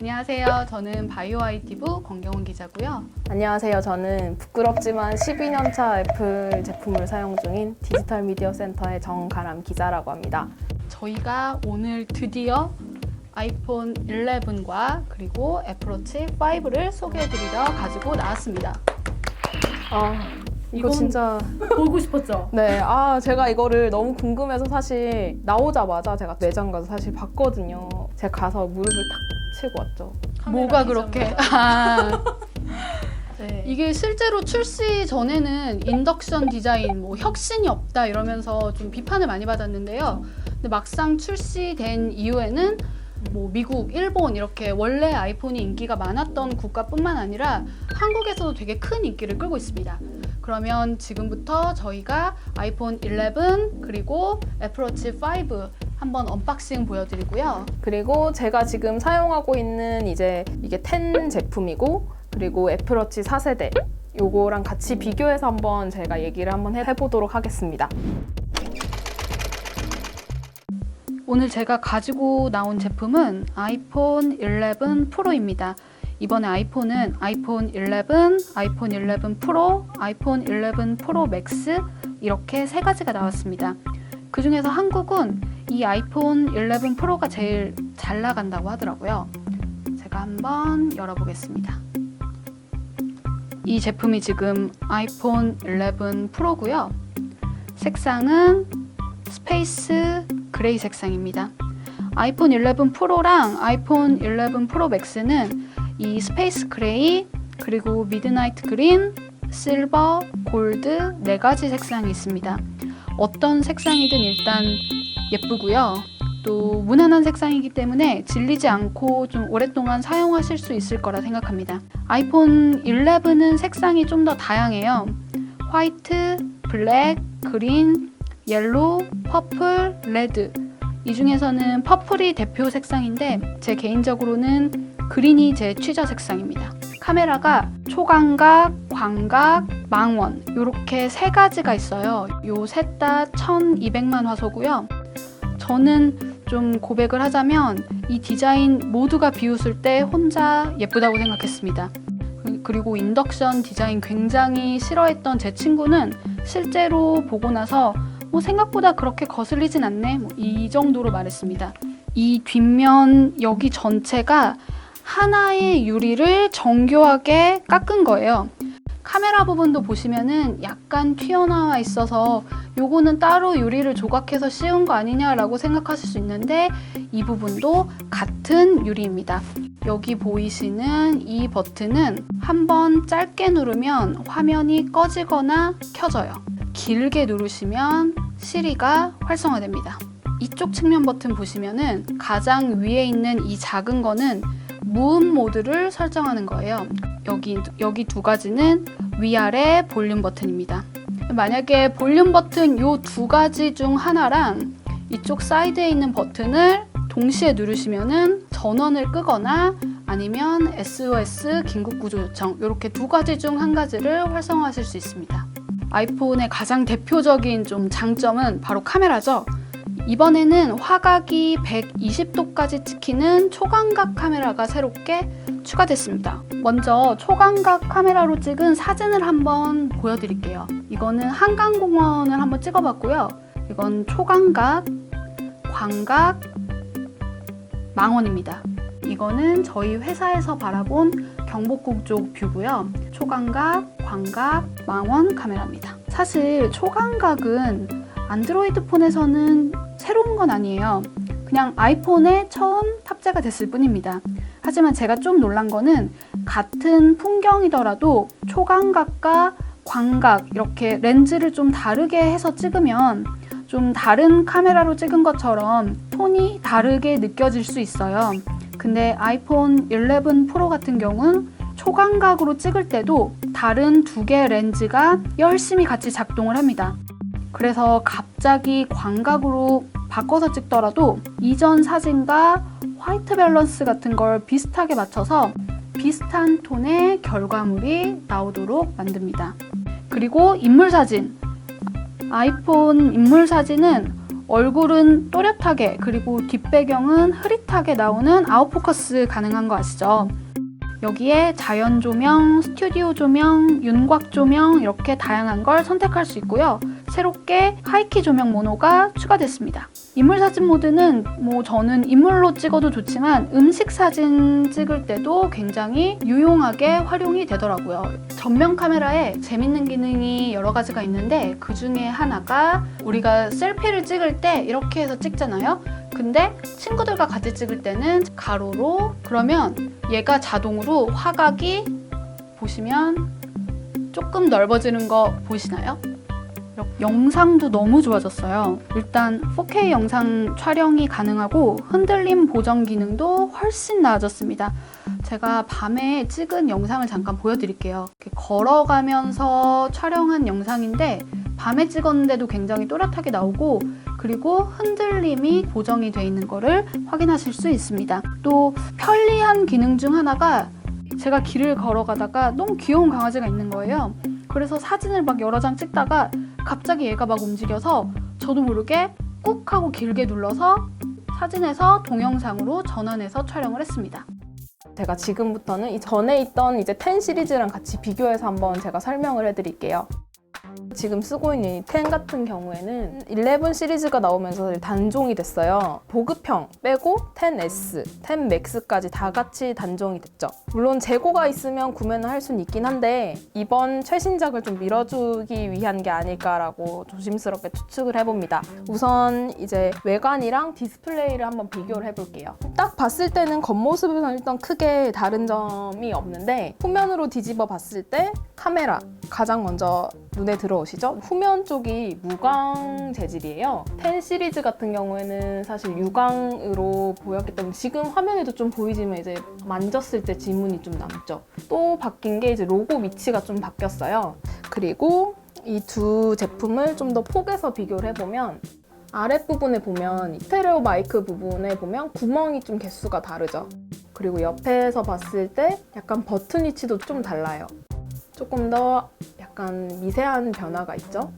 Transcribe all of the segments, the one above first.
안녕하세요. 저는 바이오 IT부 권경원 기자고요. 안녕하세요. 저는 부끄럽지만 12년차 애플 제품을 사용 중인 디지털 미디어 센터의 정가람 기자라고 합니다. 저희가 오늘 드디어 아이폰 11과 그리고 애플워치 5를 소개해드리러 가지고 나왔습니다. 아, 이거 이건- 진짜 보고 싶었죠? 네, 아 제가 이거를 너무 궁금해서 사실 나오자마자 제가 매장 가서 사실 봤거든요. 제가 가서 무릎을 탁 치고 왔죠. 뭐가 그렇게? 아, 네. 이게 실제로 출시 전에는 인덕션 디자인, 뭐 혁신이 없다 이러면서 좀 비판을 많이 받았는데요. 근데 막상 출시된 이후에는 뭐 미국, 일본 이렇게 원래 아이폰이 인기가 많았던 국가뿐만 아니라 한국에서도 되게 큰 인기를 끌고 있습니다. 그러면 지금부터 저희가 아이폰 11 그리고 애플워치 5 한번 언박싱 보여드리고요. 그리고 제가 지금 사용하고 있는 이제 이게 10 제품이고 그리고 애플워치 4세대 요거랑 같이 비교해서 한번 제가 얘기를 한번 해보도록 하겠습니다. 오늘 제가 가지고 나온 제품은 아이폰 11 프로입니다. 이번에 아이폰은 아이폰 11, 아이폰 11 프로, 아이폰 11 프로 맥스 이렇게 세 가지가 나왔습니다. 그 중에서 한국은 이 아이폰 11 프로가 제일 잘 나간다고 하더라고요. 제가 한번 열어보겠습니다. 이 제품이 지금 아이폰 11 프로고요. 색상은 스페이스 그레이 색상입니다. 아이폰 11 프로랑 아이폰 11 프로 맥스는 이 스페이스 그레이 그리고 미드나이트 그린, 실버, 골드 네 가지 색상이 있습니다. 어떤 색상이든 일단 예쁘고요. 또 무난한 색상이기 때문에 질리지 않고 좀 오랫동안 사용하실 수 있을 거라 생각합니다. 아이폰 11은 색상이 좀 더 다양해요. 화이트, 블랙, 그린, 옐로우, 퍼플, 레드. 이 중에서는 퍼플이 대표 색상인데 제 개인적으로는 그린이 제 취저 색상입니다. 카메라가 초광각, 광각, 망원 이렇게 세 가지가 있어요. 요 셋 다 1200만 화소고요. 저는 좀 고백을 하자면 이 디자인 모두가 비웃을 때 혼자 예쁘다고 생각했습니다. 그- 그리고 인덕션 디자인 굉장히 싫어했던 제 친구는 실제로 보고 나서 뭐 생각보다 그렇게 거슬리진 않네 뭐 이 정도로 말했습니다. 이 뒷면 여기 전체가 하나의 유리를 정교하게 깎은 거예요. 카메라 부분도 보시면은 약간 튀어나와 있어서 요거는 따로 유리를 조각해서 씌운 거 아니냐라고 생각하실 수 있는데 이 부분도 같은 유리입니다. 여기 보이시는 이 버튼은 한번 짧게 누르면 화면이 꺼지거나 켜져요. 길게 누르시면 시리가 활성화됩니다. 이쪽 측면 버튼 보시면은 가장 위에 있는 이 작은 거는 무음 모드를 설정하는 거예요. 여기 여기 두 가지는 위아래 볼륨 버튼입니다. 만약에 볼륨 버튼 요 두 가지 중 하나랑 이쪽 사이드에 있는 버튼을 동시에 누르시면은 전원을 끄거나 아니면 SOS 긴급 구조 요청 이렇게 두 가지 중 한 가지를 활성화하실 수 있습니다. 아이폰의 가장 대표적인 좀 장점은 바로 카메라죠. 이번에는 화각이 120도까지 찍히는 초광각 카메라가 새롭게 추가됐습니다. 먼저 초광각 카메라로 찍은 사진을 한번 보여드릴게요. 이거는 한강공원을 한번 찍어봤고요. 이건 초광각, 광각, 망원입니다. 이거는 저희 회사에서 바라본 경복궁 쪽 뷰고요. 초광각, 광각, 망원 카메라입니다. 사실 초광각은 안드로이드 폰에서는 새로운 건 아니에요. 그냥 아이폰에 처음 탑재가 됐을 뿐입니다. 하지만 제가 좀 놀란 거는 같은 풍경이더라도 초광각과 광각 이렇게 렌즈를 좀 다르게 해서 찍으면 좀 다른 카메라로 찍은 것처럼 톤이 다르게 느껴질 수 있어요. 근데 아이폰 11 프로 같은 경우는 초광각으로 찍을 때도 다른 두 개의 렌즈가 열심히 같이 작동을 합니다. 그래서 갑자기 광각으로 바꿔서 찍더라도 이전 사진과 화이트 밸런스 같은 걸 비슷하게 맞춰서 비슷한 톤의 결과물이 나오도록 만듭니다. 그리고 인물 사진. 아이폰 인물 사진은 얼굴은 또렷하게 그리고 뒷배경은 흐릿하게 나오는 아웃포커스 가능한 거 아시죠? 여기에 자연 조명, 스튜디오 조명, 윤곽 조명 이렇게 다양한 걸 선택할 수 있고요. 새롭게 하이키 조명 모노가 추가됐습니다. 인물 사진 모드는 뭐 저는 인물로 찍어도 좋지만 음식 사진 찍을 때도 굉장히 유용하게 활용이 되더라고요. 전면 카메라에 재밌는 기능이 여러 가지가 있는데 그 중에 하나가 우리가 셀피를 찍을 때 이렇게 해서 찍잖아요. 근데 친구들과 같이 찍을 때는 가로로 그러면 얘가 자동으로 화각이 보시면 조금 넓어지는 거 보이시나요? 영상도 너무 좋아졌어요. 일단 4K 영상 촬영이 가능하고 흔들림 보정 기능도 훨씬 나아졌습니다. 제가 밤에 찍은 영상을 잠깐 보여드릴게요. 걸어가면서 촬영한 영상인데 밤에 찍었는데도 굉장히 또렷하게 나오고 그리고 흔들림이 보정이 돼 있는 거를 확인하실 수 있습니다. 또 편리한 기능 중 하나가 제가 길을 걸어가다가 너무 귀여운 강아지가 있는 거예요. 그래서 사진을 막 여러 장 찍다가 갑자기 얘가 막 움직여서 저도 모르게 꾹 하고 길게 눌러서 사진에서 동영상으로 전환해서 촬영을 했습니다. 제가 지금부터는 이 전에 있던 이제 10 시리즈랑 같이 비교해서 한번 제가 설명을 해드릴게요. 지금 쓰고 있는 이 10 같은 경우에는 11 시리즈가 나오면서 단종이 됐어요. 보급형 빼고 10S, 10 Max까지 다 같이 단종이 됐죠. 물론 재고가 있으면 구매는 할 수는 있긴 한데 이번 최신작을 좀 밀어주기 위한 게 아닐까라고 조심스럽게 추측을 해봅니다. 우선 이제 외관이랑 디스플레이를 한번 비교를 해볼게요. 딱 봤을 때는 겉모습은 일단 크게 다른 점이 없는데 후면으로 뒤집어 봤을 때 카메라 가장 먼저 눈에 들어오시죠? 후면 쪽이 무광 재질이에요. 10 시리즈 같은 경우에는 사실 유광으로 보였기 때문에 지금 화면에도 좀 보이지만 이제 만졌을 때 지문이 좀 남죠. 또 바뀐 게 이제 로고 위치가 좀 바뀌었어요. 그리고 이 두 제품을 좀 더 폭에서 비교를 해보면 아랫부분에 보면 이 스테레오 마이크 부분에 보면 구멍이 좀 개수가 다르죠. 그리고 옆에서 봤을 때 약간 버튼 위치도 좀 달라요. 조금 더 약간 미세한 변화가 있죠.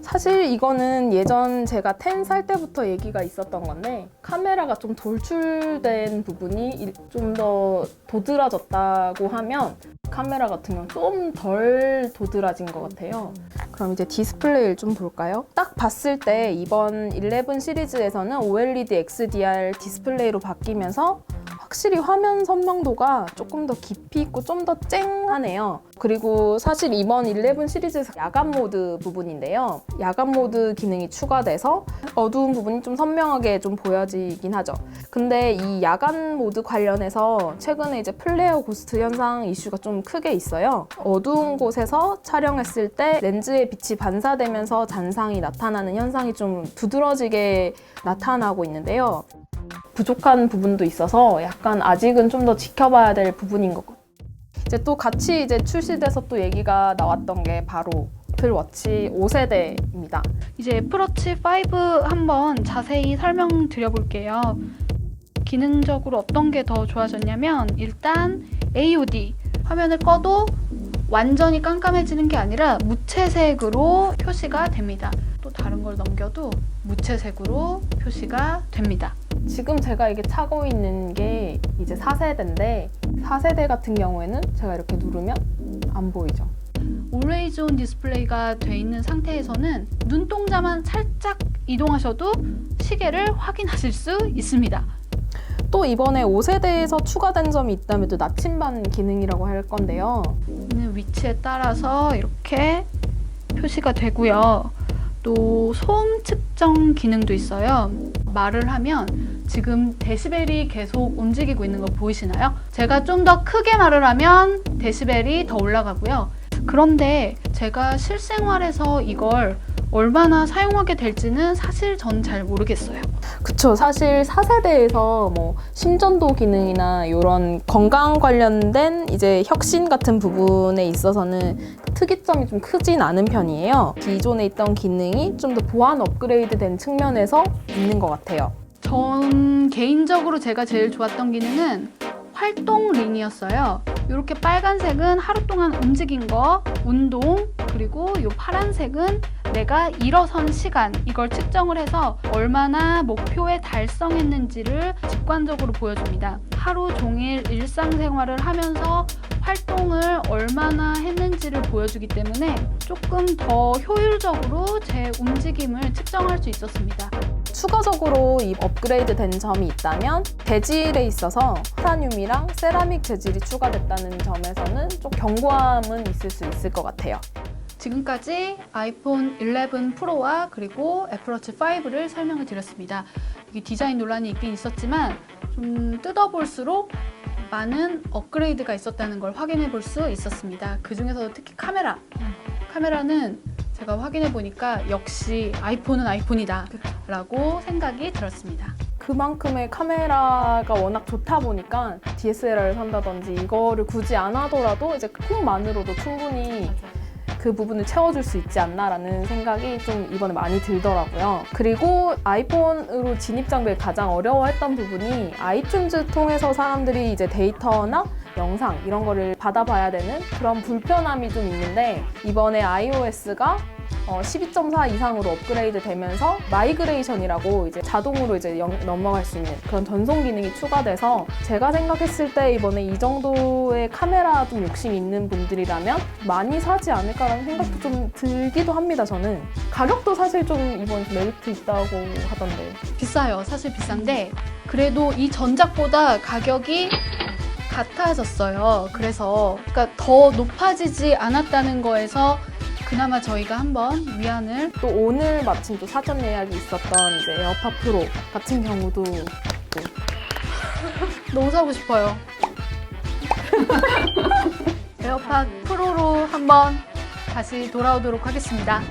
사실 이거는 예전 제가 10살 때부터 얘기가 있었던 건데 카메라가 좀 돌출된 부분이 좀 더 도드라졌다고 하면 카메라 같은 경우는 좀덜 도드라진 것 같아요. 그럼 이제 디스플레이를 좀 볼까요? 딱 봤을 때 이번 11 시리즈에서는 OLED XDR 디스플레이로 바뀌면서 확실히 화면 선명도가 조금 더 깊이 있고 좀 더 쨍하네요. 그리고 사실 이번 11 시리즈에서 야간 모드 부분인데요. 야간 모드 기능이 추가돼서 어두운 부분이 좀 선명하게 좀 보여지긴 하죠. 근데 이 야간 모드 관련해서 최근에 이제 플레어 고스트 현상 이슈가 좀 크게 있어요. 어두운 곳에서 촬영했을 때 렌즈의 빛이 반사되면서 잔상이 나타나는 현상이 좀 두드러지게 나타나고 있는데요. 부족한 부분도 있어서 약간 아직은 좀 더 지켜봐야 될 부분인 것 같아요. 이제 또 같이 이제 출시돼서 또 얘기가 나왔던 게 바로 애플워치 5세대입니다. 이제 애플워치 5 한번 자세히 설명드려 볼게요. 기능적으로 어떤 게 더 좋아졌냐면 일단 AOD 화면을 꺼도 완전히 깜깜해지는 게 아니라 무채색으로 표시가 됩니다. 또 다른 걸 넘겨도 무채색으로 표시가 됩니다. 지금 제가 이게 차고 있는 게 이제 4세대인데 4세대 같은 경우에는 제가 이렇게 누르면 안 보이죠. Always on 디스플레이가 돼 있는 상태에서는 눈동자만 살짝 이동하셔도 시계를 확인하실 수 있습니다. 또 이번에 5세대에서 추가된 점이 있다면 또 나침반 기능이라고 할 건데요. 있는 위치에 따라서 이렇게 표시가 되고요. 또 소음 측 정 기능도 있어요. 말을 하면 지금 데시벨이 계속 움직이고 있는 거 보이시나요? 제가 좀 더 크게 말을 하면 데시벨이 더 올라가고요. 그런데 제가 실생활에서 이걸 얼마나 사용하게 될지는 사실 전 잘 모르겠어요. 그쵸. 사실 4세대에서 뭐 심전도 기능이나 이런 건강 관련된 이제 혁신 같은 부분에 있어서는 특이점이 좀 크진 않은 편이에요. 기존에 있던 기능이 좀 더 보안 업그레이드 된 측면에서 있는 것 같아요. 전 개인적으로 제가 제일 좋았던 기능은 활동 링이었어요. 이렇게 빨간색은 하루 동안 움직인 거, 운동, 그리고 이 파란색은 내가 일어선 시간 이걸 측정을 해서 얼마나 목표에 달성했는지를 직관적으로 보여줍니다. 하루 종일 일상생활을 하면서 활동을 얼마나 했는지를 보여주기 때문에 조금 더 효율적으로 제 움직임을 측정할 수 있었습니다. 추가적으로 이 업그레이드 된 점이 있다면 재질에 있어서 타타늄이랑 세라믹 재질이 추가됐다는 점에서는 좀 견고함은 있을 수 있을 것 같아요. 지금까지 아이폰 11 프로와 그리고 애플워치 5를 설명을 드렸습니다. 이게 디자인 논란이 있긴 있었지만 좀 뜯어볼수록 많은 업그레이드가 있었다는 걸 확인해 볼 수 있었습니다. 그 중에서도 특히 카메라. 카메라는 제가 확인해 보니까 역시 아이폰은 아이폰이다 라고 생각이 들었습니다. 그만큼의 카메라가 워낙 좋다 보니까 DSLR을 산다든지 이거를 굳이 안 하더라도 이제 폰만으로도 충분히 그 부분을 채워줄 수 있지 않나라는 생각이 좀 이번에 많이 들더라고요. 그리고 아이폰으로 진입 장벽에 가장 어려워했던 부분이 아이튠즈 통해서 사람들이 이제 데이터나 영상 이런 거를 받아봐야 되는 그런 불편함이 좀 있는데 이번에 iOS가 어, 12.4 이상으로 업그레이드 되면서 마이그레이션이라고 이제 자동으로 이제 영- 넘어갈 수 있는 그런 전송 기능이 추가돼서 제가 생각했을 때 이번에 이 정도의 카메라 좀 욕심 있는 분들이라면 많이 사지 않을까라는 생각도 좀 들기도 합니다 저는 가격도 사실 좀 이번 메리트 있다고 하던데 비싸요. 사실 비싼데 그래도 이 전작보다 가격이 같아졌어요. 그래서 그러니까 더 높아지지 않았다는 거에서 그나마 저희가 한번 위안을 또 오늘 마침 또 사전 예약이 있었던 이제 에어팟 프로 같은 경우도 너무 사고 싶어요. 에어팟 프로로 한번 다시 돌아오도록 하겠습니다.